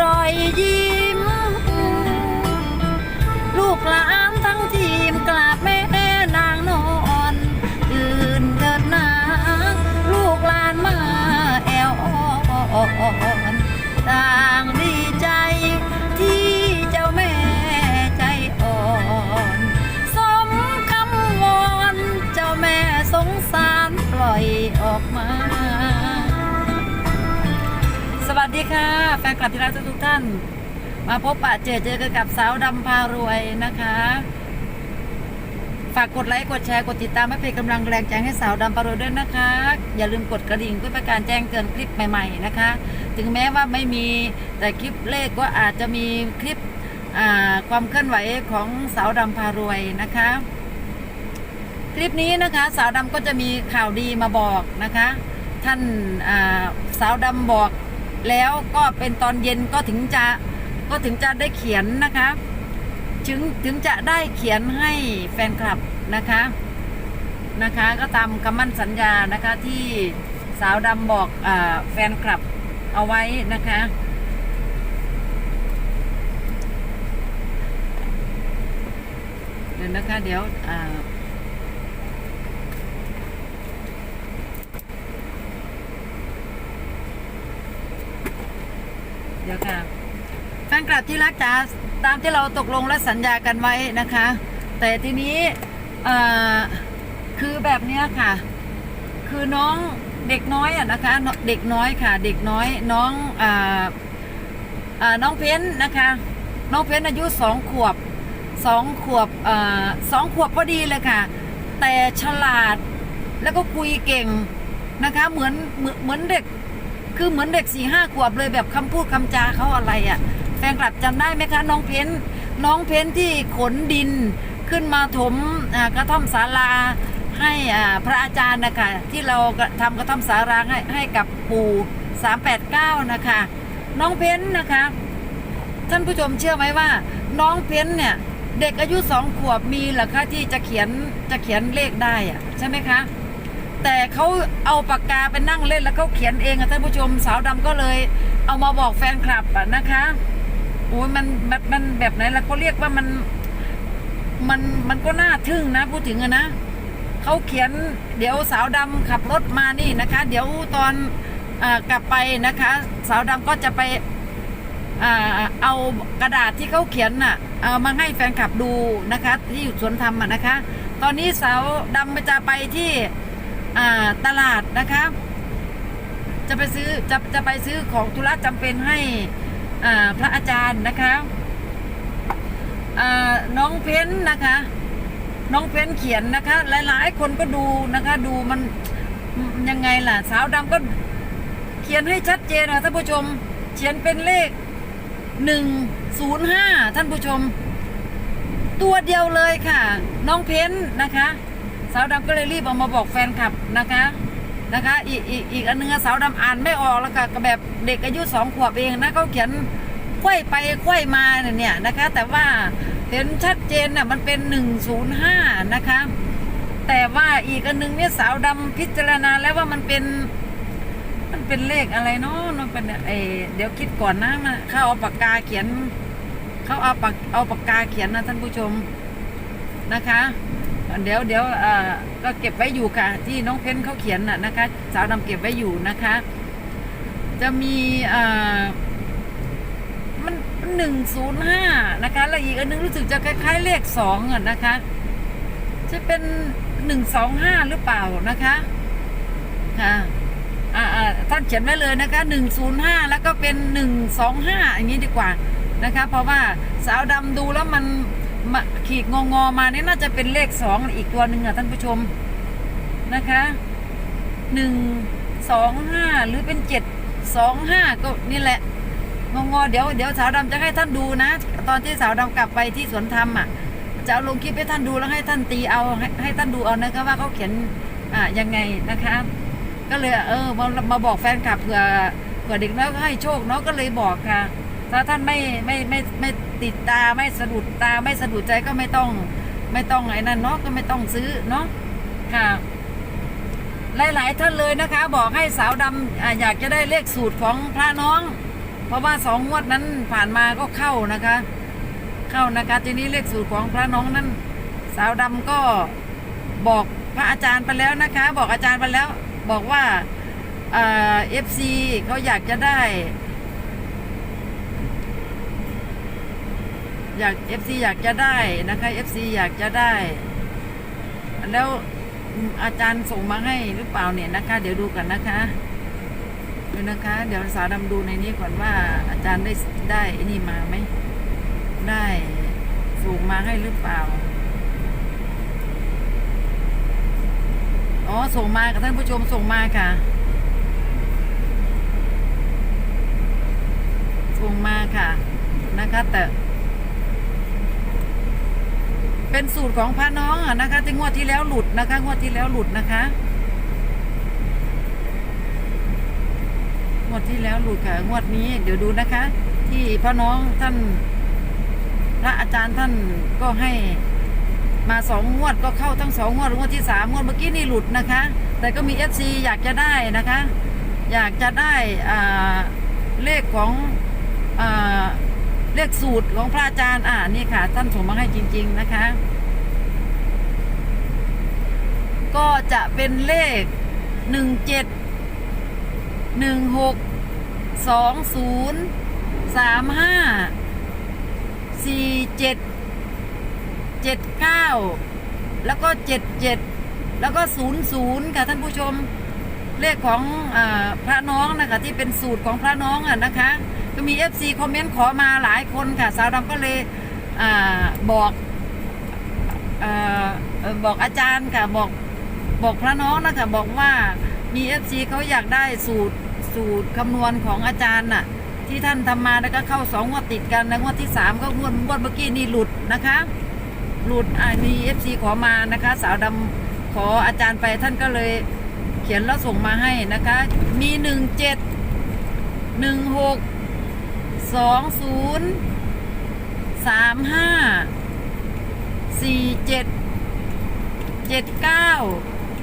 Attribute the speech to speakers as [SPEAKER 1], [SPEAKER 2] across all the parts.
[SPEAKER 1] รอยยิ้ม ดีค่ะแฟนคลับที่รักทุกท่าน มาพบปะเจอเจอกันกับสาวดำพารวยนะคะ ฝากกดไลค์กดแชร์กดติดตามให้เป็นกำลังแรงใจให้สาวดำพารวยด้วยนะคะ อย่าลืมกดกระดิ่งเพื่อเป็นการแจ้งเตือนคลิปใหม่ๆนะคะ ถึงแม้ว่าไม่มีแต่คลิปเลขก็อาจจะมีคลิปความเคลื่อนไหวของสาวดำพารวยนะคะ คลิปนี้นะคะสาวดำก็จะมีข่าวดีมาบอกนะคะ ท่านาสาวดำบอก แล้วก็เป็นตอนเย็นก็ถึงจะก็ถึงจะได้เขียนนะคะถึงถึงจะได้เขียนให้แฟนคลับนะคะนะคะ ก็ตามคำมั่นสัญญานะคะที่สาวดำบอกอแฟนคลับเอาไว้นะคะเดี๋ยวนะคะเดี๋ยวอ่า เดี๋ยวค่ะแฟนคลับที่รักจ๋าตามที่เราตกลงและสัญญากันไว้นะคะ แต่ทีนี้คือแบบเนี้ยค่ะ คือน้องเด็กน้อยอะนะคะ เด็กน้อยค่ะ เด็กน้อยน้องออน้องเพ้นนะคะ น้องเพ้นอายุสองขวบสองขวบอสองขวบพอดีเลยค่ะ แต่ฉลาดแล้วก็คุยเก่งนะคะ เหมือนเหมือนเด็ก คือเหมือนเด็กสี่ห้าขวบเลยแบบคำพูดคำจาเขาอะไรอะ่ะ แฟนคลับจำได้ไหมคะ น้องเพ้นน้องเพ้นที่ขนดินขึ้นมาถมกระท่อมศาลาให้พระอาจารย์นะคะที่เราทำกระท่อมศาลาให้ให้กับปู่389 นะคะ น้องเพ้นนะคะ ท่านผู้ชมเชื่อไหมว่า น้องเพ้นเนี่ยเด็กอายุสองขวบมีเหรอคะที่จะเขียนจะเขียนเลขได้อะใช่ไหมคะ แต่เขาเอาปากกาไปนั่งเล่นแล้วเขาเขียนเองอะท่านผู้ชมสาวดำก็เลย เอามาบอกแฟนคลับอะนะคะโอ้ยมันมันมันแบบไหนล่ะเขาเรียกว่ามันมันมันก็น่าทึ่งนะ พูดถึงอะนะเขาเขียนเดี๋ยวสาวดำขับรถมานี่นะคะ เดี๋ยวตอนอากลับไปนะคะ สาวดำก็จะไปอ่าเอากระดาษที่เขาเขียนน่ะเอามาให้แฟนคลับดูนะคะ ที่อยู่สวนธรรมอะนะคะ ตอนนี้สาวดำจะไปที่ อ่าตลาดนะคะจะไปซื้อจะจะไปซื้อของธุระจำเป็นให้อ่าพระอาจารย์นะคะอ่าน้องเพ้นนะคะ น้องเพ้นเขียนนะคะ หลายๆ คนก็ดูนะคะ ดูมันยังไงล่ะ สาวดำก็เขียนให้ชัดเจนนะท่านผู้ชม เขียนเป็นเลขหนึ่งศูนย์ห้าท่านผู้ชม ตัวเดียวเลยค่ะ น้องเพ้นนะคะ สาวดำก็เลยรีบเอามาบอกแฟนคลับนะคะนะคะ อีกอีกอีกอันนึงสาวดำอ่านไม่ออกแล้วค่ะก็แบบเด็กอายุสองขวบเองนะเขาเขียนควยไปควยมาเนี่ยนะคะ แต่ว่าเห็นชัดเจนน่ะมันเป็นหนึ่งศูนย์ห้านะคะ แต่ว่าอีกอันนึงเนี่ยสาวดำพิจารณาแล้วว่ามันเป็น มันเป็นเลขอะไรเนาะมันเป็นเออเดี๋ยวคิดก่อนนะมาเขาเอาปากกาเขียนเขาเอาปากเอาปากกาเขียนนะท่านผู้ชมนะคะ เดี๋ยวเดี๋ยวก็เก็บไว้อยู่ค่ะ ที่น้องเพ้นเขาเขียนน่ะนะคะ สาวดำเก็บไว้อยู่นะคะ จะมีมันหนึ่งศูนย์ห้านะคะแล้วอีกอันนึงรู้สึกจะคล้ายๆเลขสองอะนะคะ จะเป็นหนึ่งสองห้าหรือเปล่านะคะค่ะอ่าท่านเขียนไว้เลยนะคะหนึ่งศูนย์ห้าแล้วก็เป็นหนึ่งสองห้าอย่างนี้ดีกว่านะคะ เพราะว่าสาวดำดูแล้วมัน มาขีดงองอมาเนี่น่าจะเป็นเลขสองอีกตัวหนึ่งอะท่านผู้ชมนะคะหนึ่งสองห้าหรือเป็นเจ็ดสองห้าก็นี่แหละงองอเดี๋ยวเดี๋ยวสาวดำจะให้ท่านดูนะ ตอนที่สาวดำกลับไปที่สวนธรรมอะจะเอาลงคลิปให้ท่านดูแล้วให้ท่านตีเอาให้ให้ท่านดูเอานะคะว่าเขาเขียนอ่ายังไงนะคะ ก็เลยเออมามาบอกแฟนคลับเผื่อเผื่อเด็กน้อยก็ให้โชคเนาะก็เลยบอกค่ะ ถ้าท่านไม่ไม่ไม่ไม่ติดตาไม่สะดุดตาไม่สะดุดใจก็ไม่ต้องไม่ต้องไอ้นั่นเนาะก็ไม่ต้องซื้อเนาะค่ะ หลาย ๆ ท่านเลยนะคะ บอกให้สาวดำออยากจะได้เลขสูตรของพระน้อง เพราะว่าสองงวดนั้นผ่านมาก็เข้านะคะ เข้านะคะทีนี้เลขสูตรของพระน้องนั้น สาวดำก็บอกพระอาจารย์ไปแล้วนะคะ บอกอาจารย์ไปแล้ว บอกว่าเอฟซีเขาอยากจะได้ อยากเอฟซีอยากจะได้นะคะเอฟซีอยากจะได้ แล้วอาจารย์ส่งมาให้หรือเปล่าเนี่ยนะคะ เดี๋ยวดูกันนะคะดูนะคะ เดี๋ยวสาวดำดูในนี้ก่อนว่า อาจารย์ได้ได้ไอ้นี่มาไหมได้ส่งมาให้หรือเปล่าอ๋อส่งมากับท่านผู้ชมส่งมาค่ะ ส่งมาค่ะนะคะแต่ เป็นสูตรของพระน้องนะคะที่งวดที่แล้วหลุดนะคะ งวดที่แล้วหลุดนะคะ งวดที่แล้วหลุดค่ะ งวดนี้เดี๋ยวดูนะคะ ที่พระน้องท่าน พระอาจารย์ท่านก็ให้มาสองงวดก็เข้าทั้งสองงวดงวดที่สามงวดเมื่อกี้นี่หลุดนะคะ แต่ก็มีเอฟซีอยากจะได้นะคะ อยากจะได้เลขของอ เลขสูตรของพระอาจารย์ อ่านี่ค่ะ ท่านส่งมาให้จริง ๆนะคะ ก็จะเป็นเลขหนึ่งเจ็ดหนึ่งหกสองศูนย์สามห้าสี่เจ็ดเจ็ดเก้าแล้วก็เจ็ดเจ็ดแล้วก็ศูนย์ศูนย์ค่ะท่านผู้ชมเลขของอพระน้องนะคะที่เป็นสูตรของพระน้องอะนะคะ ก็มี FC คอมเมนต์ขอมาหลายคนค่ะ สาวดำก็เลยอบอกอบอกอาจารย์ค่ะบอกบอกพระน้องนะคะบอกว่ามี FC เขาอยากได้สูตรสูตรคำนวณของอาจารย์น่ะที่ท่านทำมาแล้วก็เข้าสองงวดติดกันนงวดที่สามก็งวดงวดเมื่อกี้นี่หลุดนะคะ หลุดอ่ามี FC ขอมานะคะ สาวดำขออาจารย์ไปท่านก็เลยเขียนแล้วส่งมาให้นะคะ มีหนึ่งเจ็ดหนึ่งหก สองศูนย์สามห้าสี่เจ็ดเจ็ดเก้า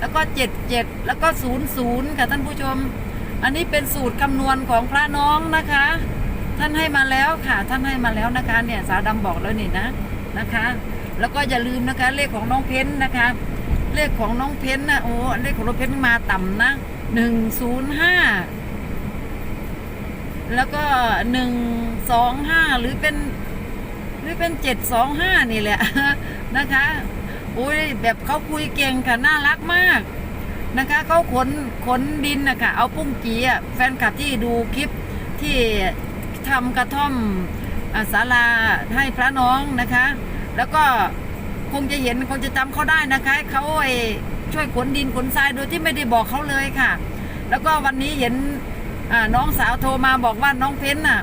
[SPEAKER 1] แล้วก็เจ็ดเจ็ดแล้วก็ศูนย์ศูนย์ค่ะท่านผู้ชม อันนี้เป็นสูตรคำนวณของพระน้องนะคะ ท่านให้มาแล้วค่ะ ท่านให้มาแล้วนะคะเนี่ยสาวดำบอกแล้วนี่นะนะคะ แล้วก็อย่าลืมนะคะ เลขของน้องเพ้นนะคะ เลขของน้องเพ้นนะโอ้เลขของน้องเพ้นมาต่ำนะหนึ่งศูนย์ห้า แล้วก็หนึ่งสองห้าหรือเป็น หรือเป็นเจ็ดสองห้านี่แหละนะคะโอ้ยแบบเขาคุยเก่งค่ะน่ารักมากนะคะเขาขนขนดินนะคะเอาปุ้งกีอะแฟนคลับที่ดูคลิปที่ทำกระท่อมศาลาให้พระน้องนะคะ แล้วก็คงจะเห็นคงจะจำเขาได้นะคะเขาไอ้ช่วยขนดินขนทรายโดยที่ไม่ได้บอกเขาเลยค่ะ แล้วก็วันนี้เห็น น้องสาวโทรมาบอกว่าน้องเพ้นน่ะ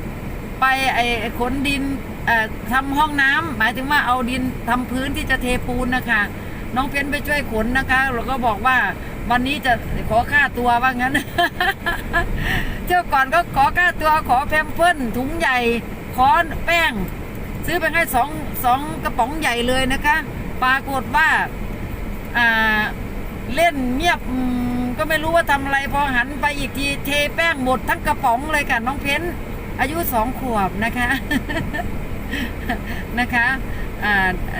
[SPEAKER 1] ไปไอ้ขนดินเอ่อทำห้องน้ำหมายถึงว่าเอาดินทำพื้นที่จะเทปูนนะคะ น้องเพ้นไปช่วยขนนะคะเราก็บอกว่าวันนี้จะขอค่าตัวว่างั้น เที่ยวก่อนก็ขอค่าตัวขอแพมเพิร์ถุงใหญ่ขอแป้ง ซื้อไปให้สองสองกระป๋องใหญ่เลยนะคะ ปรากฏว่า อ่า เล่นเงียบ ก็ไม่รู้ว่าทำอะไรพอหันไปอีกทีเทแป้งหมดทั้งกระป๋องเลยค่ะน้องเพ้นอายุสองขวบนะคะนะคะ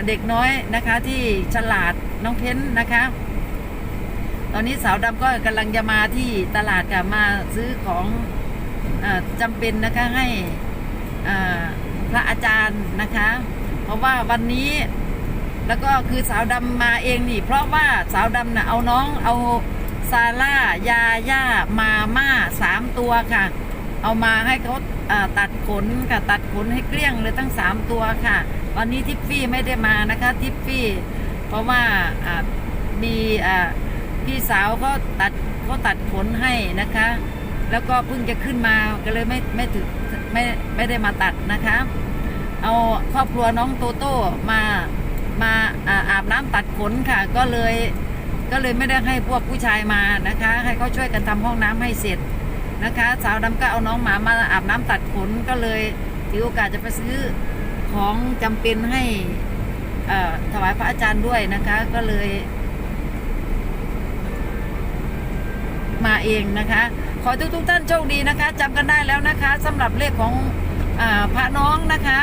[SPEAKER 1] เด็กน้อยนะคะที่ฉลาดน้องเพ้นนะคะ ตอนนี้สาวดำก็กำลังจะมาที่ตลาดกับมาซื้อของอจำเป็นนะคะให้พระอาจารย์นะคะ เพราะว่าวันนี้แล้วก็คือสาวดำมาเองนี่ เพราะว่าสาวดำน่ะเอาน้องเอา ซาร่ายาย่ามาม่าสามตัวค่ะ เอามาให้เขาตัดขนค่ะตัดขนให้เกลี้ยงเลยทั้งสามตัวค่ะ วันนี้ทิฟฟี่ไม่ได้มานะคะทิฟฟี่เพราะว่ามีพี่สาวเขาตัดเขาตัดขนให้นะคะ แล้วก็เพิ่งจะขึ้นมาก็เลยไม่ไม่ถึงไม่ไม่ได้มาตัดนะคะ เอาครอบครัวน้องโตโต้มามาอาอาบน้ำตัดขนค่ะ ก็เลย ก็เลยไม่ได้ให้พวกผู้ชายมานะคะ ให้เขาช่วยกันทำห้องน้ำให้เสร็จนะคะ สาวดำก็เอาน้องหมามาอาบน้ำตัดขนก็เลยถือโอกาสจะไปซื้อของจำเป็นให้ถวายพระอาจารย์ด้วยนะคะ ก็เลย มาเองนะคะ ขอทุกทุกๆท่านโชคดีนะคะจำกันได้แล้วนะคะสำหรับเลขของอพระน้องนะคะ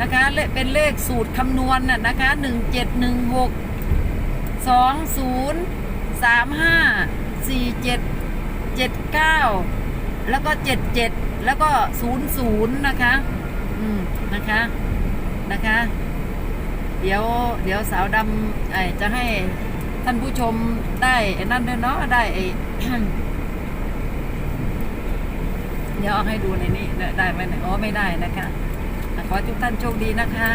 [SPEAKER 1] นะคะเป็นเลขสูตรคำนวณน่ะนะคะหนึ่งเจ็ดหนึ่งหก สองศูนย์สามห้าสี่เจ็ดเจ็ดเก้าแล้วก็เจ็ดเจ็ดแล้วก็ศูนย์ศูนย์นะคะ อืมนะคะนะคะ เดี๋ยวเดี๋ยวสาวดำไอจะให้ท่านผู้ชมได้นั่นด้วยเนาะได้ไอเดี๋ยวเอาให้ดูในนี้ได้ไหมเนี่ยอ๋อไม่ได้นะคะ ขอทุกท่านโชคดีนะคะ